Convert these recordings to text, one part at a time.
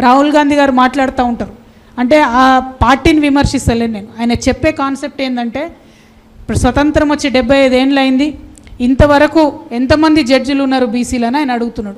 రాహుల్ గాంధీ గారు మాట్లాడుతూ ఉంటారు. అంటే ఆ పార్టీని విమర్శిస్తలేను నేను. ఆయన చెప్పే కాన్సెప్ట్ ఏంటంటే ఇప్పుడు స్వతంత్రం వచ్చి డెబ్బై ఐదు అయింది. ఇంతవరకు ఎంతమంది జడ్జిలు ఉన్నారు బీసీలని ఆయన అడుగుతున్నాడు.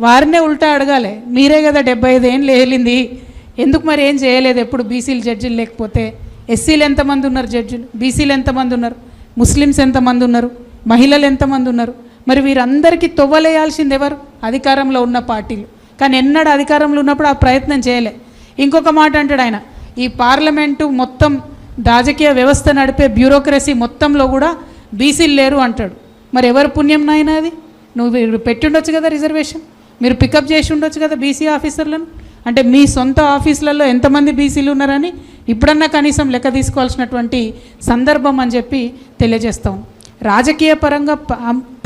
వారినే ఉల్టా అడగాలి. మీరే కదా డెబ్బై ఐదు ఏండ్లు ఏలింది. ఎందుకు మరి ఏం చేయలేదు ఎప్పుడు బీసీలు జడ్జిలు లేకపోతే? ఎస్సీలు ఎంతమంది ఉన్నారు జడ్జిలు? బీసీలు ఎంతమంది ఉన్నారు? ముస్లిమ్స్ ఎంతమంది ఉన్నారు? మహిళలు ఎంతమంది ఉన్నారు? మరి వీరందరికీ తొవ్వలేయాల్సింది ఎవరు? అధికారంలో ఉన్న పార్టీలు. కానీ ఎన్నడూ అధికారంలో ఉన్నప్పుడు ఆ ప్రయత్నం చేయలే. ఇంకొక మాట అంటాడు ఆయన ఈ పార్లమెంటు మొత్తం రాజకీయ వ్యవస్థ నడిపే బ్యూరోక్రసీ మొత్తంలో కూడా బీసీలు లేరు అంటాడు. మరి ఎవరు పుణ్యం నాయన అది? నువ్వు పెట్టుండొచ్చు కదా రిజర్వేషన్? మీరు పికప్ చేసి ఉండొచ్చు కదా బీసీ ఆఫీసర్లను? అంటే మీ సొంత ఆఫీసులలో ఎంతమంది బీసీలు ఉన్నారని ఇప్పుడన్నా కనీసం లెక్క తీసుకోవాల్సినటువంటి సందర్భం అని చెప్పి తెలియజేస్తాం. రాజకీయ పరంగా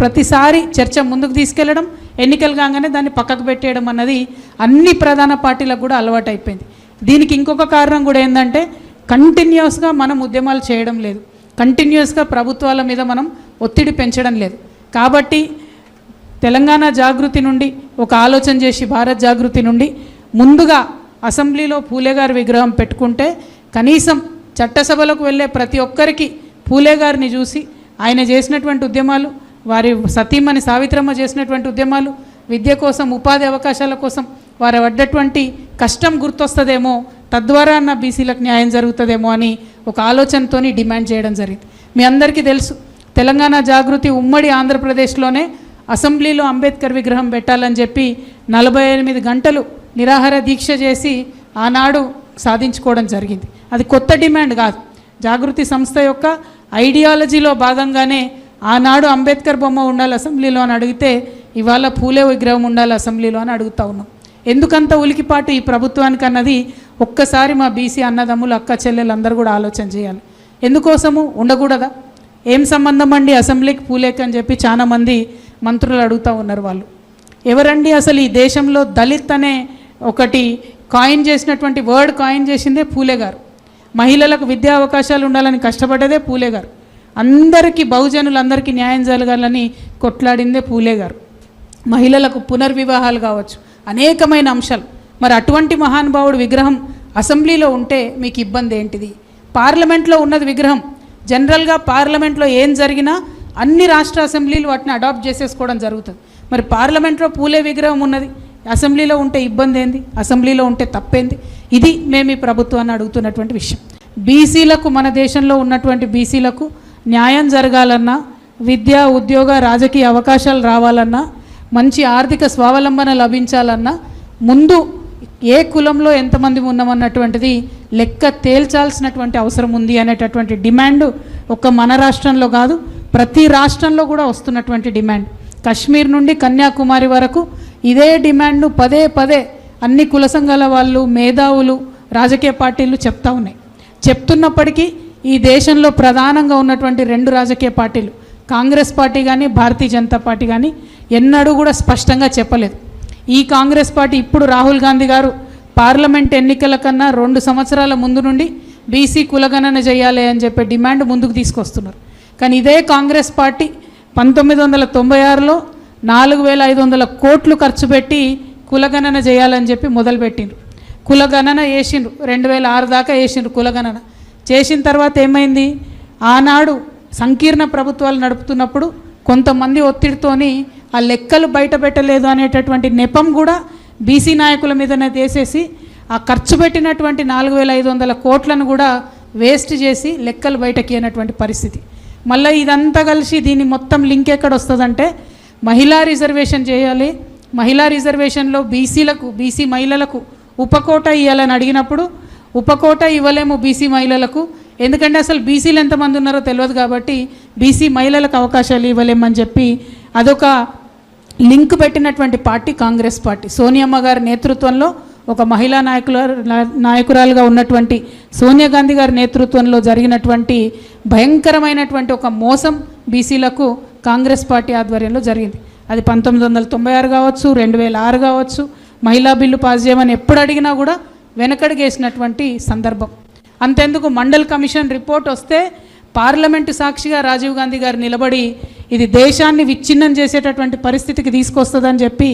ప్రతిసారి చర్చ ముందుకు తీసుకెళ్ళడం ఎన్నికలు కాగానే దాన్ని పక్కకు పెట్టేయడం అన్నది అన్ని ప్రధాన పార్టీలకు కూడా అలవాటు అయిపోయింది దీనికి ఇంకొక కారణం కూడా ఏంటంటే కంటిన్యూస్గా మనం ఉద్యమాలు చేయడం లేదు. కంటిన్యూస్గా ప్రభుత్వాల మీద మనం ఒత్తిడి పెంచడం లేదు. కాబట్టి తెలంగాణ జాగృతి నుండి ఒక ఆలోచన చేసి భారత్ జాగృతి నుండి ముందుగా అసెంబ్లీలో పూలే గారి విగ్రహం పెట్టుకుంటే కనీసం చట్టసభలకు వెళ్ళే ప్రతి ఒక్కరికి పూలే గారిని చూసి ఆయన చేసినటువంటి ఉద్యమాలు వారి సతీమణి సావిత్రమ్మ చేసినటువంటి ఉద్యమాలు విద్య కోసం ఉపాధి అవకాశాల కోసం వారు పడ్డటువంటి కష్టం గుర్తొస్తుందేమో తద్వారా అన్న బీసీలకు న్యాయం జరుగుతుందేమో అని ఒక ఆలోచనతోని డిమాండ్ చేయడం జరిగింది. మీ అందరికీ తెలుసు తెలంగాణ జాగృతి ఉమ్మడి ఆంధ్రప్రదేశ్లోనే అసెంబ్లీలో అంబేద్కర్ విగ్రహం పెట్టాలని చెప్పి నలభై ఎనిమిది గంటలు నిరాహార దీక్ష చేసి ఆనాడు సాధించుకోవడం జరిగింది. అది కొత్త డిమాండ్ కాదు. జాగృతి సంస్థ యొక్క ఐడియాలజీలో భాగంగానే ఆనాడు అంబేద్కర్ బొమ్మ ఉండాలి అసెంబ్లీలో అని అడిగితే ఇవాళ పూలే విగ్రహం ఉండాలి అసెంబ్లీలో అని అడుగుతా ఉన్నాం. ఎందుకంత ఉలికిపాటు ఈ ప్రభుత్వానికి అన్నది ఒక్కసారి మా బీసీ అన్నదమ్ములు అక్క చెల్లెలు అందరూ కూడా ఆలోచన చేయాలి. ఎందుకోసము? ఉండకూడదా? ఏం సంబంధం అండి అసెంబ్లీకి పూలేకి అని చెప్పి చాలామంది మంత్రులు అడుగుతూ ఉన్నారు వాళ్ళు. ఎవరండి అసలు ఈ దేశంలో దళిత్ అనే ఒకటి కాయిన్ చేసినటువంటి వర్డ్ కాయిన్ చేసిందే పూలే గారు. మహిళలకు విద్యా అవకాశాలు ఉండాలని కష్టపడ్డదే పూలే గారు. అందరికీ బహుజనులందరికీ న్యాయం జరగాలని కొట్లాడిందే పూలే గారు. మహిళలకు పునర్వివాహాలు కావచ్చు అనేకమైన అంశాలు. మరి అటువంటి మహానుభావుడు విగ్రహం అసెంబ్లీలో ఉంటే మీకు ఇబ్బంది ఏంటిది? పార్లమెంట్లో ఉన్నది విగ్రహం. జనరల్గా పార్లమెంట్లో ఏం జరిగినా అన్ని రాష్ట్ర అసెంబ్లీలు వాటిని అడాప్ట్ చేసేసుకోవడం జరుగుతుంది. మరి పార్లమెంట్లో పూలే విగ్రహం ఉన్నది. అసెంబ్లీలో ఉంటే ఇబ్బంది ఏంది? అసెంబ్లీలో ఉంటే తప్పేంది? ఇది మేము ఈ ప్రభుత్వాన్ని అడుగుతున్నటువంటి విషయం. బీసీలకు మన దేశంలో ఉన్నటువంటి బీసీలకు న్యాయం జరగాలన్నా విద్య ఉద్యోగ రాజకీయ అవకాశాలు రావాలన్నా మంచి ఆర్థిక స్వావలంబన లభించాలన్నా ముందు ఏ కులంలో ఎంతమంది ఉన్నామన్నటువంటిది లెక్క తేల్చాల్సినటువంటి అవసరం ఉంది అనేటటువంటి డిమాండ్ ఒక్క మన రాష్ట్రంలో కాదు ప్రతి రాష్ట్రంలో కూడా వస్తున్నటువంటి డిమాండ్. కశ్మీర్ నుండి కన్యాకుమారి వరకు ఇదే డిమాండ్ పదే పదే అన్ని కుల సంఘాల వాళ్ళు మేధావులు రాజకీయ పార్టీలు చెప్తా ఉన్నాయి. చెప్తున్నప్పటికీ ఈ దేశంలో ప్రధానంగా ఉన్నటువంటి రెండు రాజకీయ పార్టీలు కాంగ్రెస్ పార్టీ కానీ భారతీయ జనతా పార్టీ కానీ ఎన్నడూ కూడా స్పష్టంగా చెప్పలేదు. ఈ కాంగ్రెస్ పార్టీ ఇప్పుడు రాహుల్ గాంధీ గారు పార్లమెంట్ ఎన్నికల కన్నా రెండు సంవత్సరాల ముందు నుండి బీసీ కులగణన చేయాలి అని చెప్పే డిమాండ్ ముందుకు తీసుకొస్తున్నారు. కానీ ఇదే కాంగ్రెస్ పార్టీ పంతొమ్మిది వందల తొంభై ఆరులో నాలుగు వేల ఐదు వందల కోట్లు ఖర్చు పెట్టి కులగణన చేయాలని చెప్పి మొదలుపెట్టిండ్రు. కులగణన వేసిండ్రు రెండు వేల ఆరు దాకా వేసిండ్రు కులగణన. చేసిన తర్వాత ఏమైంది? ఆనాడు సంకీర్ణ ప్రభుత్వాలు నడుపుతున్నప్పుడు కొంతమంది ఒత్తిడితోని ఆ లెక్కలు బయట పెట్టలేదు అనేటటువంటి నెపం కూడా బీసీ నాయకుల మీదనే తీసేసి ఆ ఖర్చు పెట్టినటువంటి నాలుగు వేల ఐదు వందల కోట్లను కూడా వేస్ట్ చేసి లెక్కలు బయటకి అయినటువంటి పరిస్థితి. మళ్ళీ ఇదంతా కలిసి దీని మొత్తం లింక్ ఎక్కడ వస్తుందంటే మహిళా రిజర్వేషన్ చేయాలి. మహిళా రిజర్వేషన్లో బీసీలకు బీసీ మహిళలకు ఉపకోట ఇవ్వాలని అడిగినప్పుడు ఉపకోట ఇవ్వలేము బీసీ మహిళలకు. ఎందుకంటే అసలు బీసీలు ఎంతమంది ఉన్నారో తెలియదు కాబట్టి బీసీ మహిళలకు అవకాశాలు ఇవ్వలేమని చెప్పి అదొక లింక్ పెట్టినటువంటి పార్టీ కాంగ్రెస్ పార్టీ. సోనియమ్మ గారి నేతృత్వంలో ఒక మహిళా నాయకుల నాయకురాలుగా ఉన్నటువంటి సోనియా గాంధీ గారి నేతృత్వంలో జరిగినటువంటి భయంకరమైనటువంటి ఒక మోసం బీసీలకు కాంగ్రెస్ పార్టీ ఆధ్వర్యంలో జరిగింది. అది పంతొమ్మిది వందల తొంభై ఆరు కావచ్చు రెండు వేల ఆరు కావచ్చు మహిళా బిల్లు పాస్ చేయమని ఎప్పుడు అడిగినా కూడా వెనకడిగేసినటువంటి సందర్భం. అంతెందుకు మండల్ కమిషన్ రిపోర్ట్ వస్తే పార్లమెంటు సాక్షిగా రాజీవ్ గాంధీ గారు నిలబడి ఇది దేశాన్ని విచ్ఛిన్నం చేసేటటువంటి పరిస్థితికి తీసుకొస్తుందని చెప్పి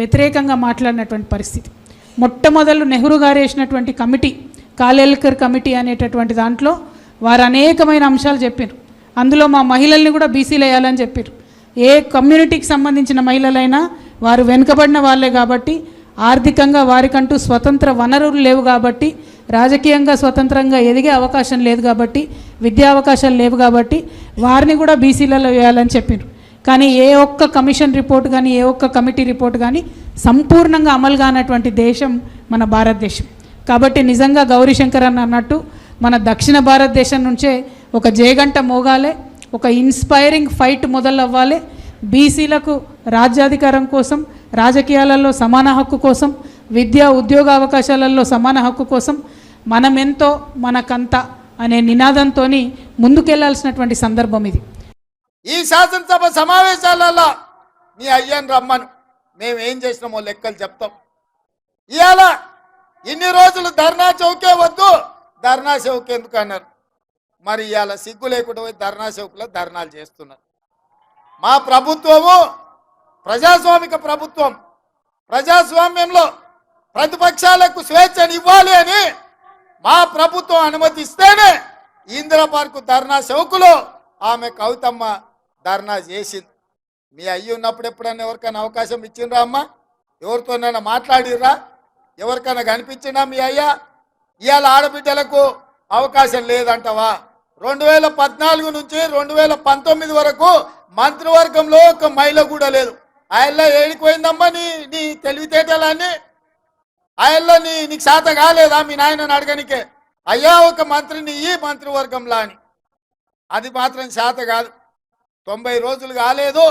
వ్యతిరేకంగా మాట్లాడినటువంటి పరిస్థితి. మొట్టమొదలు నెహ్రూ గారు వేసినటువంటి కమిటీ కాలేల్కర్ కమిటీ అనేటటువంటి దాంట్లో వారు అనేకమైన అంశాలు చెప్పారు అందులో మా మహిళల్ని కూడా బీసీలు వేయాలని చెప్పారు ఏ కమ్యూనిటీకి సంబంధించిన మహిళలైనా వారు వెనుకబడిన వాళ్ళే కాబట్టి ఆర్థికంగా వారికంటూ స్వతంత్ర వనరులు లేవు కాబట్టి రాజకీయంగా స్వతంత్రంగా ఎదిగే అవకాశం లేదు కాబట్టి విద్యా అవకాశాలు లేవు కాబట్టి వారిని కూడా బీసీలలో వేయాలని చెప్పారు కానీ ఏ ఒక్క కమిషన్ రిపోర్ట్ కానీ ఏ ఒక్క కమిటీ రిపోర్ట్ కానీ సంపూర్ణంగా అమలు కానటువంటి దేశం మన భారతదేశం. కాబట్టి నిజంగా గౌరీశంకర్ అని అన్నట్టు మన దక్షిణ భారతదేశం నుంచే ఒక జేగంట మోగాలే ఒక ఇన్స్పైరింగ్ ఫైట్ మొదలవ్వాలి బీసీలకు రాజ్యాధికారం కోసం రాజకీయాలలో సమాన హక్కు కోసం విద్యా ఉద్యోగ అవకాశాలలో సమాన హక్కు కోసం మనమెంతో మనకంత అనే నినాదంతో ముందుకెళ్ళాల్సినటువంటి సందర్భం ఇది. ఈ శాసనసభ సమావేశాలలో మీ అయ్యాను రమ్మను. మేము ఏం చేసినామో లెక్కలు చెప్తాం. ఇవాళ ఇన్ని రోజులు ధర్నా చౌకే వద్దు ధర్నా చౌక్ ఎందుకు అన్నారు? మరి ఇవాళ సిగ్గు లేకుండా పోయి ధర్నా చౌక్లో ధర్నాలు చేస్తున్నారు. మా ప్రభుత్వము ప్రజాస్వామిక ప్రభుత్వం ప్రజాస్వామ్యంలో ప్రతిపక్షాలకు స్వేచ్ఛను ఇవ్వాలి అని మా ప్రభుత్వం అనుమతిస్తేనే ఇందిరా పార్కు ధర్నా చౌకులో ఆమె కవితమ్మ ధర్నా చేసింది. మీ అయ్యి ఉన్నప్పుడు ఎప్పుడైనా ఎవరికైనా అవకాశం ఇచ్చిండ్రా అమ్మ? ఎవరితోనైనా మాట్లాడిర్రా? ఎవరికైనా కనిపించినా మీ అయ్యా? ఇవాళ ఆడబిడ్డలకు అవకాశం లేదంటవా? రెండు వేల పద్నాలుగు నుంచి రెండు వేల పంతొమ్మిది వరకు మంత్రివర్గంలో ఒక మహిళ కూడా లేదు. ఆయల్లో ఏడిపోయిందమ్మా నీ నీ తెలివితేటలన్నీ. ఆయల్లో నీ నీకు శాత కాలేదా మీ నాయనని అడగనికే. అయ్యా ఒక మంత్రిని ఈ మంత్రివర్గంలా అని. అది మాత్రం శాత కాదు. తొంభై రోజులు కాలేదు.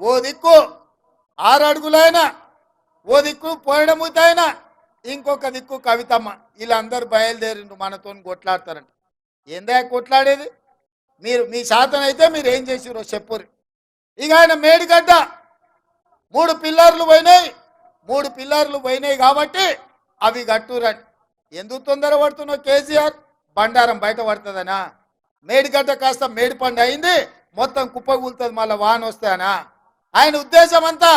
ఓ దిక్కు ఆరు అడుగులైనా ఓ దిక్కు పోయడముతైనా ఇంకొక దిక్కు కవితమ్మ. వీళ్ళందరూ బయలుదేరిండు మనతో కొట్లాడతారంట. ఏందా కొట్లాడేది? మీరు మీ శాతం అయితే మీరు ఏం చేసిరో చెప్పురు ఇక ఆయన మేడిగడ్డ మూడు పిల్లర్లు పోయినాయి. మూడు పిల్లర్లు పోయినాయి కాబట్టి అవి కట్టురని. ఎందుకు తొందర పడుతున్నావు కేసీఆర్? బండారం బయట పడుతుందనా? మేడిగడ్డ కాస్త మేడిపండు అయింది మొత్తం కుప్పగూలుతుంది మళ్ళీ వాన వస్తానా ఆయన ఉద్దేశం అంతా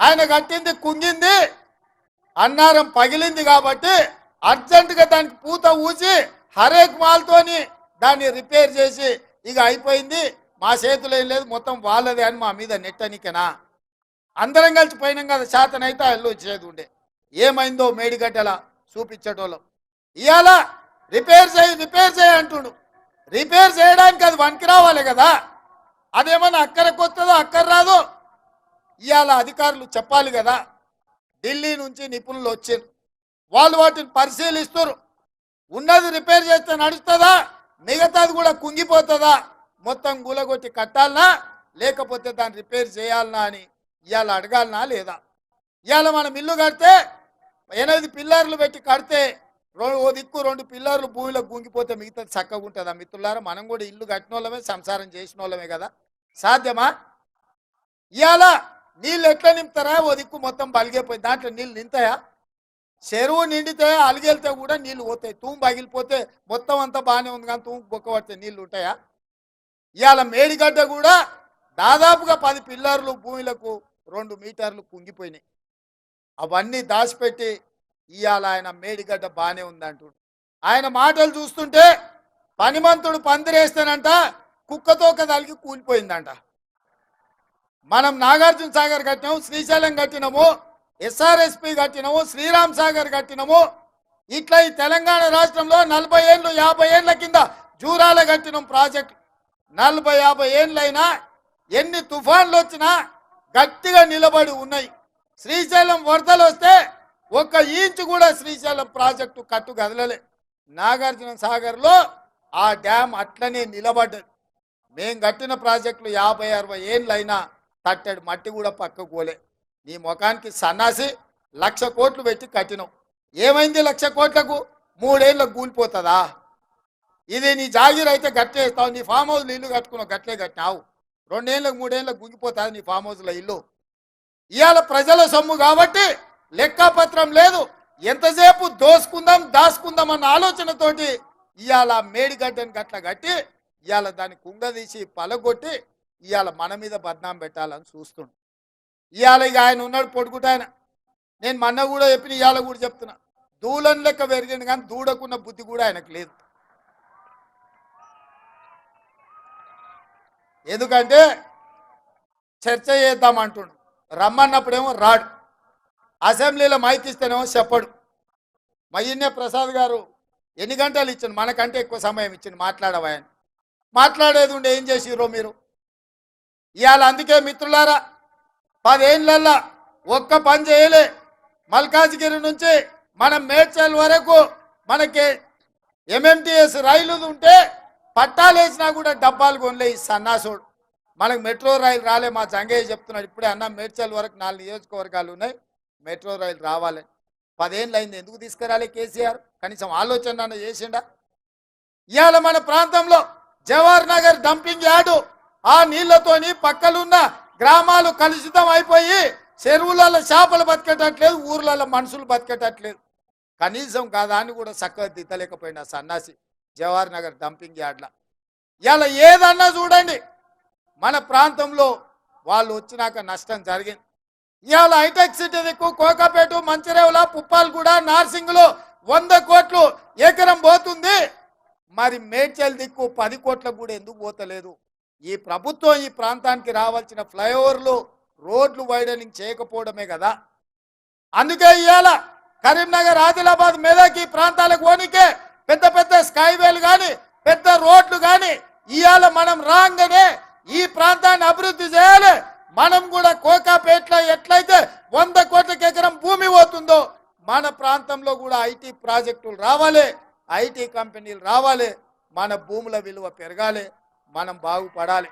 ఆయన కట్టింది కుంగింది అన్నారం పగిలింది కాబట్టి అర్జెంటుగా దానికి పూత ఊసి హరేక్ మాల్తోని దాన్ని రిపేర్ చేసి ఇక అయిపోయింది. మా చేతులు ఏం లేదు మొత్తం వాళ్ళదే అని మా మీద నెట్టనికనా? అందరం కలిసి పోయినాం కదా శాతనైతే అల్లు వచ్చేది ఉండే. ఏమైందో మేడిగడ్డల చూపించేటోళ్ళం. ఇవాళ రిపేర్ చేయి రిపేర్ చేయి అంటుండు. రిపేర్ చేయడానికి అది వనికి రావాలి కదా. అదేమన్నా అక్కర కొత్తదో అక్కర రాదో? ఇవాళ అధికారులు చెప్పాలి కదా. ఢిల్లీ నుంచి నిపుణులు వచ్చారు. వాళ్ళు వాటిని పరిశీలిస్తారు. ఉన్నది రిపేర్ చేస్తే నడుస్తుందా? మిగతాది కూడా కుంగిపోతుందా? మొత్తం గులగొట్టి కట్టాలనా? లేకపోతే దాన్ని రిపేర్ చేయాలనా అని ఇవాళ అడగాలనా లేదా? ఇవాళ మనం ఇల్లు కడితే ఎనిమిది పిల్లర్లు పెట్టి కడితే ఓ దిక్కు రెండు పిల్లర్లు భూమిలో గుంగిపోతే మిగతాది చక్కగా ఉంటుందా మిత్రులారా? మనం కూడా ఇల్లు కట్టిన వాళ్ళమే సంసారం చేసిన వాళ్ళమే కదా. సాధ్యమా? ఇవాళ నీళ్ళు ఎట్లా నింపుతారా? ఓ దిక్కు మొత్తం బలిగిపోయి దాంట్లో నీళ్ళు నింతాయా చెరువు నిండితే అలిగెళ్తే కూడా నీళ్ళు పోతాయి. తూము పగిలిపోతే మొత్తం అంతా బాగానే ఉంది కానీ తూము బొక్క పడితే నీళ్ళు ఉంటాయా? ఇవాళ మేడిగడ్డ కూడా దాదాపుగా పది పిల్లర్లు భూమిలకు రెండు మీటర్లు కుంగిపోయినాయి. అవన్నీ దాచిపెట్టి ఇవాళ ఆయన మేడిగడ్డ బాగానే ఉందంటుడు. ఆయన మాటలు చూస్తుంటే పనిమంతుడు పందిరేస్తానంట కుక్కతోక తలిగి కూలిపోయిందంట. మనం నాగార్జున సాగర్ కట్టినాము శ్రీశైలం కట్టినాము ఎస్ఆర్ఎస్పి కట్టినాము శ్రీరామ్ సాగర్ కట్టినాము. ఇట్లా ఈ తెలంగాణ రాష్ట్రంలో నలభై ఏళ్ళు యాభై ఏళ్ళ కింద జూరాల కట్టినాం ప్రాజెక్ట్. నలభై యాభై ఏళ్ళైనా ఎన్ని తుఫాన్లు వచ్చినా గట్టిగా నిలబడి ఉన్నాయి. శ్రీశైలం వరదలు వస్తే ఒక్క ఇంచు కూడా శ్రీశైలం ప్రాజెక్టు కట్టు కదలలే. నాగార్జున సాగర్లో ఆ డ్యామ్ అట్లనే నిలబడ్డది. మేం కట్టిన ప్రాజెక్టులు యాభై అరవై ఏళ్ళైనా తట్టడు మట్టి కూడా పక్కకు పోలే. నీ ముఖానికి సన్నాసి లక్ష కోట్లు పెట్టి కట్టినావు ఏమైంది లక్ష కోట్లకు? మూడేళ్ళకు కూలిపోతుందా? ఇది నీ జాగీర్ అయితే గట్టేస్తావు. నీ ఫామ్ హౌస్ ఇల్లు కట్టుకున్నావు. గట్లే కట్టినావు. రెండేళ్ళకు మూడేళ్ళకు గుంగిపోతుంది నీ ఫామ్ హౌస్లో ఇల్లు. ఇవాళ ప్రజల సొమ్ము కాబట్టి లెక్కపత్రం లేదు. ఎంతసేపు దోసుకుందాం దాసుకుందాం అన్న ఆలోచనతోటి ఇవాళ మేడిగడ్డని గట్ల కట్టి ఇవాళ దాన్ని కుంగదీసి పలగొట్టి ఇవాళ మన మీద బద్నాం పెట్టాలని చూస్తుండు. ఇవాళ ఇక ఆయన ఉన్నాడు పొడుగుటాయన నేను మొన్న కూడా చెప్పిన ఇవాళ కూడా చెప్తున్నా. దూలం లెక్క పెరిగింది కానీ దూడకున్న బుద్ధి కూడా ఆయనకు లేదు. ఎందుకంటే చర్చ చేద్దాం అంటుండు రమ్మన్నప్పుడేమో రాడు. అసెంబ్లీలో మైక్ ఇస్తేనేమో చెప్పడు. మయ్యన్నే ప్రసాద్ గారు ఎన్ని గంటలు ఇచ్చిండు? మనకంటే ఎక్కువ సమయం ఇచ్చిండు మాట్లాడవాయని మాట్లాడేది ఉండే ఏం చేసిరో మీరు? ఇవాళ అందుకే మిత్రులారా పదేళ్ళల్లా ఒక్క పని చేయలే. మల్కాజ్గిరి నుంచి మనం మేడ్చల్ వరకు మనకి ఎంఎంటిఎస్ రైలు ఉంటే పట్టాలు వేసినా కూడా డబ్బాలు కొనలే ఈ సన్నాసుడు. మనకు మెట్రో రైలు రాలే మా జంగయ్య చెప్తున్నాడు. ఇప్పుడే అన్న మేడ్చల్ వరకు నాలుగు నియోజకవర్గాలు ఉన్నాయి. మెట్రో రైలు రావాలి. పదేళ్ళు అయింది. ఎందుకు తీసుకురాలే కేసీఆర్? కనీసం ఆలోచన అన్న చేసిండా? ఇవాళ మన ప్రాంతంలో జవహర్ నగర్ డంపింగ్ యార్డు ఆ నీళ్ళతోని పక్కలున్న గ్రామాలు కలుషితం అయిపోయి చెరువులలో చేపలు బతికేటట్లేదు ఊర్లలో మనుషులు బతికేటట్లేదు. కనీసం కాదా అని కూడా చక్కగా దిద్దలేకపోయినా సన్నాసి. జవహర్ నగర్ డంపింగ్ యార్డ్ల. ఇలా ఏదన్నా చూడండి మన ప్రాంతంలో వాళ్ళు వచ్చినాక నష్టం జరిగింది. ఇవాళ హైటెక్ సిటీ దిక్కు కోకాపేట మంచిరేవుల పుప్పాలగూడ నార్సింగ్లో వంద కోట్లు ఎకరం పోతుంది. మరి మేడ్చల్ దిక్కు పది కోట్లకు కూడా ఎందుకు పోతలేదు? ఈ ప్రభుత్వం ఈ ప్రాంతానికి రావాల్సిన ఫ్లైఓవర్లు రోడ్లు వైడనింగ్ చేయకపోవడమే కదా. అందుకే ఇవాళ కరీంనగర్ ఆదిలాబాద్ మెదక్ ఈ ప్రాంతాలకు పోనీకే పెద్ద పెద్ద స్కైవే కానీ పెద్ద రోడ్లు కానీ ఇవాళ మనం రాగానే ఈ ప్రాంతాన్ని అభివృద్ధి చేయాలి. మనం కూడా కోకాపేటలో ఎట్లయితే వంద కోట్లకి ఎకరం భూమి పోతుందో మన ప్రాంతంలో కూడా ఐటీ ప్రాజెక్టులు రావాలి ఐటీ కంపెనీలు రావాలి మన భూముల విలువ పెరగాలి మనం బాగుపడాలి.